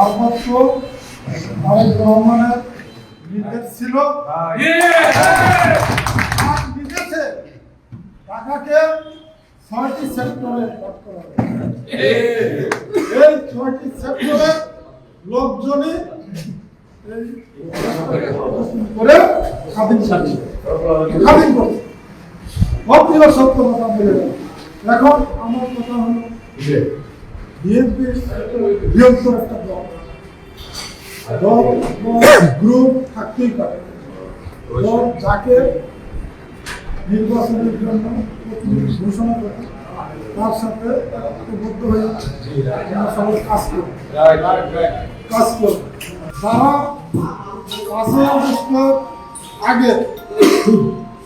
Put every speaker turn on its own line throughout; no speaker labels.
ভারপ্রাপ্ত তারেক রহমানের নির্দেশ ছিল। নির্দেশে ঢাকাকে ছয়টি সেক্টরে লোকজনই করে স্বাধীন অপ্রিয় সত্য বলে। এখন আমার কথা হলো বিএনপি বৃহত্তর একটা গ্রুপ থাকতেই পারে। দল যাকে নির্বাচনের জন্য ঘোষণা করে, তার সাথে ঐক্যবদ্ধ হয়ে সবাই কাজ করি কাজ করি যারা পাঁচই আগস্টের আগে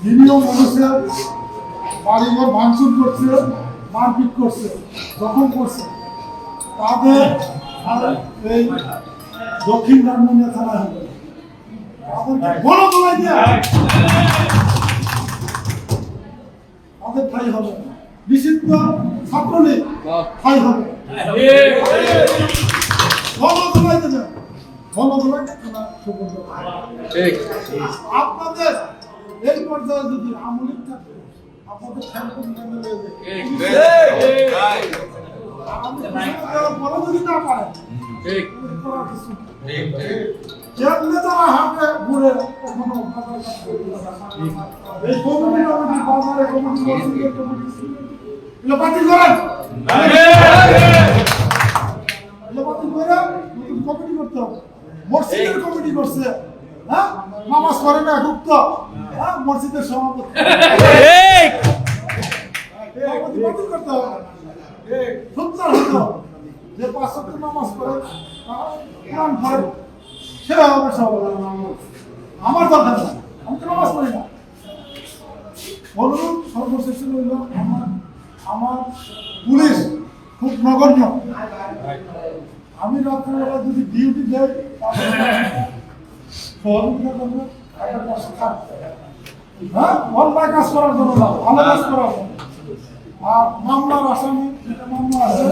নিরীহ মানুষের বাড়িঘর ভাঙচুর করছে, মারপিট করছে, জখম করছে, তাদের এই দক্ষিণ রামমনিয়া থানায় হবে বলো তোমায় দিয়া। তাদের ঠাই হবে। নিষিদ্ধ ছাত্রলীগ। ঠাই হবে আপনাদের এই পর্যায়ে যদি আমলিক থাকে আপনাদের বড় যদি না পারে
ঠিক।
নেই। যেমনি তারা হাতে ঘুরে কখনো। এই কমিটি কমিটি বাজারে কমিটি কমিটি এগুলো বাতিল করেন এগুলো বাতিল করে নতুন কমিটি করতে হবে। মসজিদের কমিটি করছে হ্যাঁ? নামাজ পড়ে না গুপ্ত হ্যাঁ? মসজিদের সভাপতি। বাতিল করতে হবে। সুন্দর হতো যে পাঁচ নামাজ পড়ে, কোরআন পড়ে সেটা হবে সভাপতি আমার দরকার আমি তো নামাজ পড়ি না। অনুরোধ সর্বশেষ হইল আমার আমার পুলিশ খুব নগণ্য। আমি রাত্রেবেলা যদি ডিউটি দেয় হ্যাঁ? কাজ করার জন্য। আর মামলার আসামি, যেটা মামলা আছে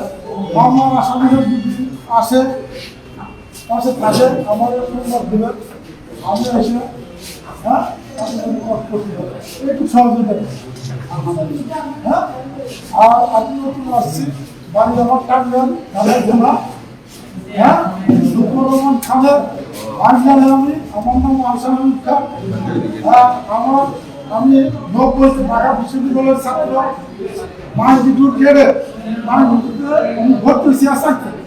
মামলার আসামিরা আসে পাশে থাকে আমার নম্বর দেবেন আমি এসে হ্যাঁ। একটু সহযোগিতা। হ্যাঁ আর আমি নতুন আসছি বাড়ি আমার টানবেন ধানের জেলা হ্যাঁ লুকুর রহমান খানের বাড়ি আমি আমার নাম আসামি হ্যাঁ, আমার আমি নব্বই ঢাকা বিশ্ববিদ্যালয়ের ছাত্র মাইন্ডিটুর কেড়ে মাইন্ডিটুতে আমি ভর্তি হয়েছি আসাম থেকে